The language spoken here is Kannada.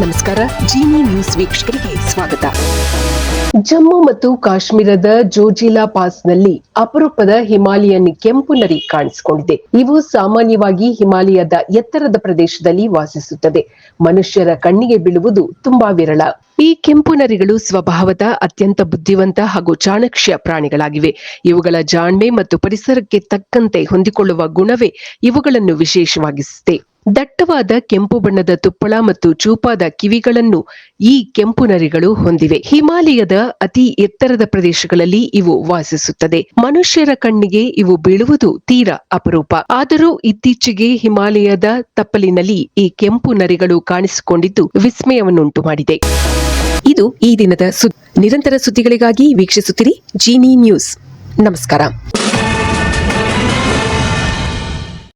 ನಮಸ್ಕಾರ, ಜೀನಿ ನ್ಯೂಸ್ ವೀಕ್ಷಕರಿಗೆ ಸ್ವಾಗತ. ಜಮ್ಮು ಮತ್ತು ಕಾಶ್ಮೀರದ ಜೋಜಿಲಾ ಪಾಸ್ನಲ್ಲಿ ಅಪರೂಪದ ಹಿಮಾಲಯನ್ ಕೆಂಪು ನರಿ ಕಾಣಿಸಿಕೊಂಡಿದೆ. ಇವು ಸಾಮಾನ್ಯವಾಗಿ ಹಿಮಾಲಯದ ಎತ್ತರದ ಪ್ರದೇಶದಲ್ಲಿ ವಾಸಿಸುತ್ತದೆ. ಮನುಷ್ಯರ ಕಣ್ಣಿಗೆ ಬೀಳುವುದು ತುಂಬಾ ವಿರಳ. ಈ ಕೆಂಪು ನರಿಗಳು ಸ್ವಭಾವದ, ಅತ್ಯಂತ ಬುದ್ಧಿವಂತ ಹಾಗೂ ಚಾಣಕ್ಷ್ಯ ಪ್ರಾಣಿಗಳಾಗಿವೆ. ಇವುಗಳ ಜಾಣ್ಮೆ ಮತ್ತು ಪರಿಸರಕ್ಕೆ ತಕ್ಕಂತೆ ಹೊಂದಿಕೊಳ್ಳುವ ಗುಣವೇ ಇವುಗಳನ್ನು ವಿಶೇಷವಾಗಿಸುತ್ತೆ. ದಟ್ಟವಾದ ಕೆಂಪು ಬಣ್ಣದ ತುಪ್ಪಳ ಮತ್ತು ಚೂಪಾದ ಕಿವಿಗಳನ್ನು ಈ ಕೆಂಪು ನರಿಗಳು ಹೊಂದಿವೆ. ಹಿಮಾಲಯದ ಅತಿ ಎತ್ತರದ ಪ್ರದೇಶಗಳಲ್ಲಿ ಇವು ವಾಸಿಸುತ್ತದೆ. ಮನುಷ್ಯರ ಕಣ್ಣಿಗೆ ಇವು ಬೀಳುವುದು ತೀರಾ ಅಪರೂಪ. ಆದರೂ ಇತ್ತೀಚೆಗೆ ಹಿಮಾಲಯದ ತಪ್ಪಲಿನಲ್ಲಿ ಈ ಕೆಂಪು ನರಿಗಳು ಕಾಣಿಸಿಕೊಂಡಿದ್ದು ವಿಸ್ಮಯವನ್ನುಂಟು ಮಾಡಿದೆ ಇದು ಈ ದಿನದ ಸುದ್ದಿ. ನಿರಂತರ ಸುದ್ದಿಗಳಿಗಾಗಿ ವೀಕ್ಷಿಸುತ್ತಿರಿ ಜೀನಿ ನ್ಯೂಸ್. ನಮಸ್ಕಾರ.